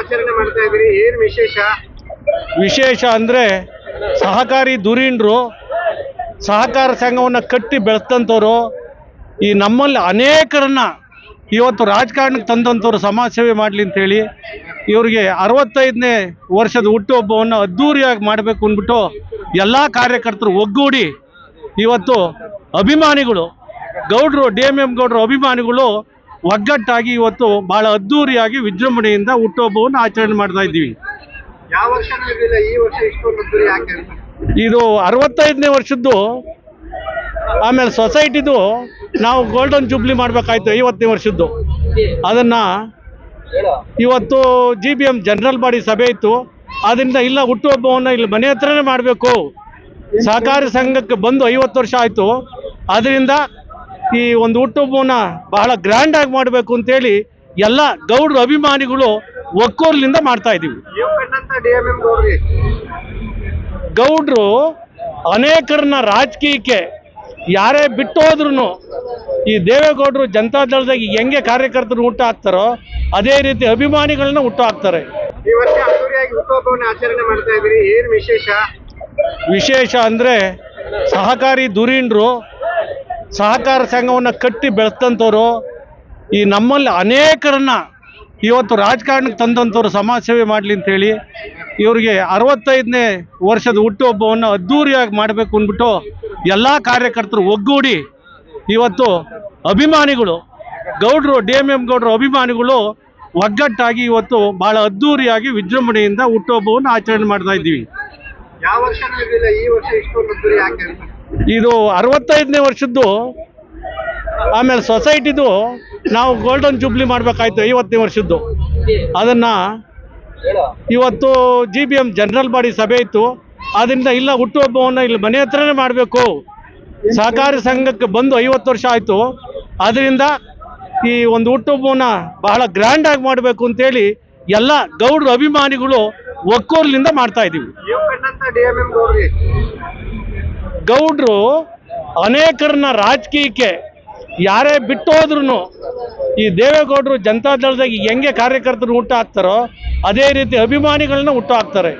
ಆಚರಣೆ ಮಾಡ್ತಾ ಇದ್ದೀರಿ. ಏನ್ ವಿಶೇಷ? ವಿಶೇಷ ಅಂದರೆ ಸಹಕಾರಿ ಧುರೀಣರು ಸಹಕಾರ ಸಂಘವನ್ನು ಕಟ್ಟಿ ಬೆಳೆಸ್ತಂಥವ್ರು ಈ ನಮ್ಮಲ್ಲಿ ಅನೇಕರನ್ನ ಇವತ್ತು ರಾಜಕಾರಣಕ್ಕೆ ತಂದಂಥವ್ರು ಸಮಾಜ ಸೇವೆ ಮಾಡಲಿ ಅಂತೇಳಿ ಇವರಿಗೆ ಅರವತ್ತೈದನೇ ವರ್ಷದ ಹುಟ್ಟುಹಬ್ಬವನ್ನು ಅದ್ದೂರಿಯಾಗಿ ಮಾಡಬೇಕು ಅಂದ್ಬಿಟ್ಟು ಎಲ್ಲ ಕಾರ್ಯಕರ್ತರು ಒಗ್ಗೂಡಿ ಇವತ್ತು ಅಭಿಮಾನಿಗಳು, ಗೌಡ್ರು, ಡಿ ಎಂ ಎಂ ಗೌಡ್ರು ಅಭಿಮಾನಿಗಳು ಒಗ್ಗಟ್ಟಾಗಿ ಇವತ್ತು ಬಹಳ ಅದ್ದೂರಿಯಾಗಿ ವಿಜೃಂಭಣೆಯಿಂದ ಹುಟ್ಟುಹಬ್ಬವನ್ನು ಆಚರಣೆ ಮಾಡ್ತಾ ಇದ್ದೀವಿ. ಇದು ಅರವತ್ತೈದನೇ ವರ್ಷದ್ದು ಆಮೇಲೆ ಸೊಸೈಟಿದು ನಾವು ಗೋಲ್ಡನ್ ಜೂಬ್ಲಿ ಮಾಡಬೇಕಾಯ್ತು ಐವತ್ತನೇ ವರ್ಷದ್ದು. ಅದನ್ನು ಇವತ್ತು G B M general body ಸಭೆ ಇತ್ತು. ಅದರಿಂದ ಇಲ್ಲ ಹುಟ್ಟುಹಬ್ಬವನ್ನು ಇಲ್ಲಿ ಮನೆ ಹತ್ರನೇ ಮಾಡಬೇಕು. ಸಹಕಾರಿ ಸಂಘಕ್ಕೆ ಬಂದು ಐವತ್ತು ವರ್ಷ ಆಯಿತು. ಅದರಿಂದ ಈ ಒಂದು ಹುಟ್ಟುಹಬ್ಬವನ್ನು ಬಹಳ ಗ್ರ್ಯಾಂಡ್ ಆಗಿ ಮಾಡಬೇಕು ಅಂತೇಳಿ ಎಲ್ಲ ಗೌಡ್ರ ಅಭಿಮಾನಿಗಳು ಒಕ್ಕೋರ್ಲಿಂದ ಮಾಡ್ತಾ ಇದ್ದೀವಿ. ಗೌಡ್ರಿ ಅನೇಕರನ್ನ ರಾಜಕೀಯಕ್ಕೆ ಯಾರೇ ಬಿಟ್ಟು ಹೋದ್ರು ಈ ದೇವೇಗೌಡರು ಜನತಾದಳದಾಗ ಹೆಂಗೆ ಕಾರ್ಯಕರ್ತರು ಹುಟ್ಟು ಹಾಕ್ತಾರೋ ಅದೇ ರೀತಿ ಅಭಿಮಾನಿಗಳನ್ನ ಹುಟ್ಟು ಹಾಕ್ತಾರೆ. ವಿಶೇಷ? ವಿಶೇಷ ಅಂದ್ರೆ ಸಹಕಾರಿ ಧುರೀಣರು ಸಹಕಾರ ಸಂಘವನ್ನು ಕಟ್ಟಿ ಬೆಳೆಸ್ತಂಥವ್ರು, ಈ ನಮ್ಮಲ್ಲಿ ಅನೇಕರನ್ನ ಇವತ್ತು ರಾಜಕಾರಣಕ್ಕೆ ತಂದಂಥವ್ರು ಸಮಾಜ ಸೇವೆ ಮಾಡಲಿ ಅಂತೇಳಿ ಇವರಿಗೆ ಅರವತ್ತೈದನೇ ವರ್ಷದ ಹುಟ್ಟುಹಬ್ಬವನ್ನು ಅದ್ಧೂರಿಯಾಗಿ ಮಾಡಬೇಕು ಅಂದ್ಬಿಟ್ಟು ಎಲ್ಲ ಕಾರ್ಯಕರ್ತರು ಒಗ್ಗೂಡಿ ಇವತ್ತು ಅಭಿಮಾನಿಗಳು, ಗೌಡ್ರು, ಡಿ ಎಂ ಎಂ ಗೌಡ್ರು ಅಭಿಮಾನಿಗಳು ಒಗ್ಗಟ್ಟಾಗಿ ಇವತ್ತು ಭಾಳ ಅದ್ಧೂರಿಯಾಗಿ ವಿಜೃಂಭಣೆಯಿಂದ ಹುಟ್ಟುಹಬ್ಬವನ್ನು ಆಚರಣೆ ಮಾಡ್ತಾ ಇದ್ದೀವಿ. ಯಾವ ವರ್ಷ ಈ ವರ್ಷ ಇದು ಅರವತ್ತೈದನೇ ವರ್ಷದ್ದು, ಆಮೇಲೆ ಸೊಸೈಟಿದು ನಾವು ಗೋಲ್ಡನ್ ಜೂಬ್ಲಿ ಮಾಡಬೇಕಾಯ್ತು ಐವತ್ತನೇ ವರ್ಷದ್ದು. ಅದನ್ನು ಇವತ್ತು G B M general body ಸಭೆ ಇತ್ತು. ಅದರಿಂದ ಇಲ್ಲ, ಹುಟ್ಟುಹಬ್ಬವನ್ನು ಇಲ್ಲಿ ಮನೆ ಹತ್ರನೇ ಮಾಡಬೇಕು. ಸಹಕಾರಿ ಸಂಘಕ್ಕೆ ಬಂದು ಐವತ್ತು ವರ್ಷ ಆಯಿತು. ಅದರಿಂದ ಈ ಒಂದು ಹುಟ್ಟುಹಬ್ಬವನ್ನು ಬಹಳ ಗ್ರ್ಯಾಂಡಾಗಿ ಮಾಡಬೇಕು ಅಂತೇಳಿ ಎಲ್ಲ ಗೌಡ್ರ ಅಭಿಮಾನಿಗಳು ಒಕ್ಕೋರ್ಲಿಂದ ಮಾಡ್ತಾ ಇದ್ದೀವಿ. ಗೌಡ್ರು ಅನೇಕರನ್ನ ರಾಜಕೀಯಕ್ಕೆ ಯಾರೇ ಬಿಟ್ಟು ಈ ದೇವೇಗೌಡರು ಜನತಾದಳದಾಗ ಹೆಂಗೆ ಕಾರ್ಯಕರ್ತರು ಹುಟ್ಟು ಹಾಕ್ತಾರೋ ಅದೇ ರೀತಿ ಅಭಿಮಾನಿಗಳನ್ನ ಹುಟ್ಟು ಹಾಕ್ತಾರೆ.